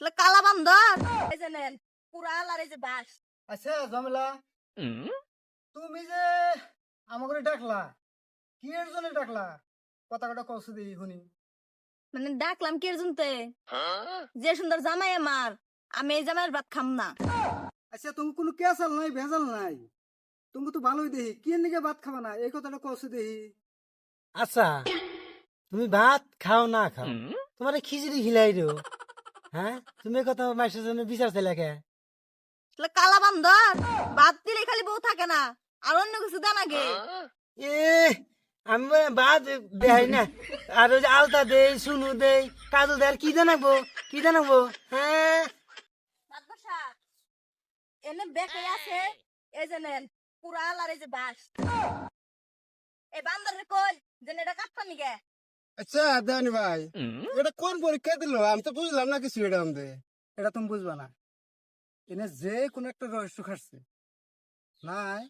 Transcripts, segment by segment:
কালা বান্দর এই যে নেন পুরা আলার এই যে বাস আচ্ছা জমেলা তুমি যে আমাকে ডাকলা কি এর জন্য ডাকলা? কথা কথা কষ্ট দিই শুনি। মানে ডাকলাম কি জুনতে যে সুন্দর জামাই আমার আমি এই জামাইয়ের ভাত খাম না। আচ্ছা তুমি কোনো কেসাল নাই ভেজাল নাই। তুমি তো ভালোই দেহি কি নিকে ভাত খাবা না? এই কথাটা কষ্ট দেহি আচ্ছা তুমি ভাত খাও না খাও তোমার খিচুড়ি খিলাই দিও হ্যাঁ? তুমি কথা মাসের জন্য বিচার চাইলে কে? তাহলে কালা বান্দর বাদ দিলে খালি বউ থাকে না আর অন্য কিছু দেন আগে। এ আমি ভাত দেয় না আর ওই আলতা দেই সুনু দেই কাজু দেয় কি জানাব কি জানাব হ্যাঁ? এনে বেকে আছে এই যে নেন পুরা আলার এই যে বাস এই বান্দরের কই? যে এটা কাটতাম নিকে আচ্ছা দানি ভাই এটা কোন পরীক্ষা দিল? আমি তো বুঝলাম না কিছু এটা আমাদের। এটা তুমি বুঝবা না। এনে যে কোনো একটা রহস্য খাটছে। নাই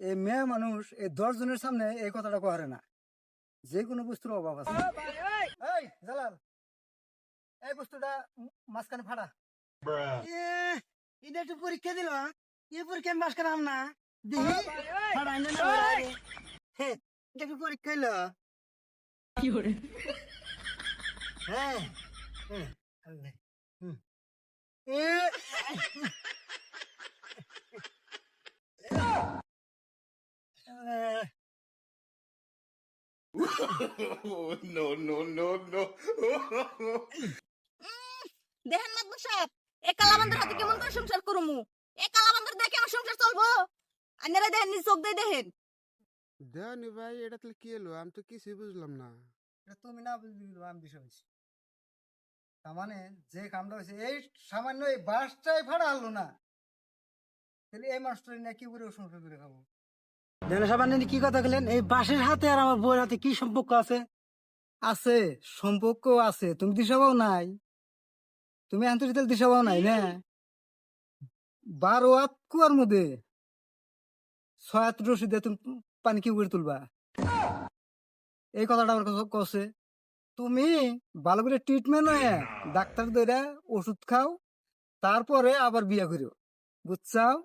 এই মেয়ে মানুষ এই দশ জনের সামনে এই কথাটা কহারে না। যে কোনো বস্তুর অভাব আছে। এই জালাল! এই বস্তুটা মাঝখানে ফাড়া এ, এটা একটু পরীক্ষা দিল এই পরীক্ষা আমি করাম না। না না ফাড়াই। হ্যাঁ, এটা একটু পরীক্ষা হইল। হ্যাঁ হ্যাঁ। এ, no, no, no, no. দেখেন বাদবাসা এ কালাবান্দর হাতে কেমন করে সংসার করমু এ কালাবান্দর দেখে আমার সংসার চলবো আপনারা দেখেন নিজ চোখ দিয়ে দেখেন দানি ভাই এটা তাহলে কি এলো আমি তো কিছুই বুঝলাম না এটা তুমি না বুঝলি আমি বিষয় হয়েছি তার মানে যে কামটা হয়েছে এই সামান্য এই বাসটাই ফাড়া হলো না তাহলে এই মাস্টার নিয়ে কি করে সংসার করে খাব জনসভা কি কথা বললেন এই বাসের হাতে আর আমার বউয়ের হাতে কি সম্পর্ক আছে আছে সম্পর্ক আছে তুমি দিশাবাও নাই তুমি আন্তর্জাতিক দিশাবাও নাই না বারো হাত কুয়ার মধ্যে ছয় হাত রশি তুমি পানি কি করে তুলবা। এই কথাটা আমার কাছে তুমি ভালো করে ট্রিটমেন্ট হয়ে ডাক্তার ধরে ওষুধ খাও, তারপরে আবার বিয়া করিও, বুঝছাও?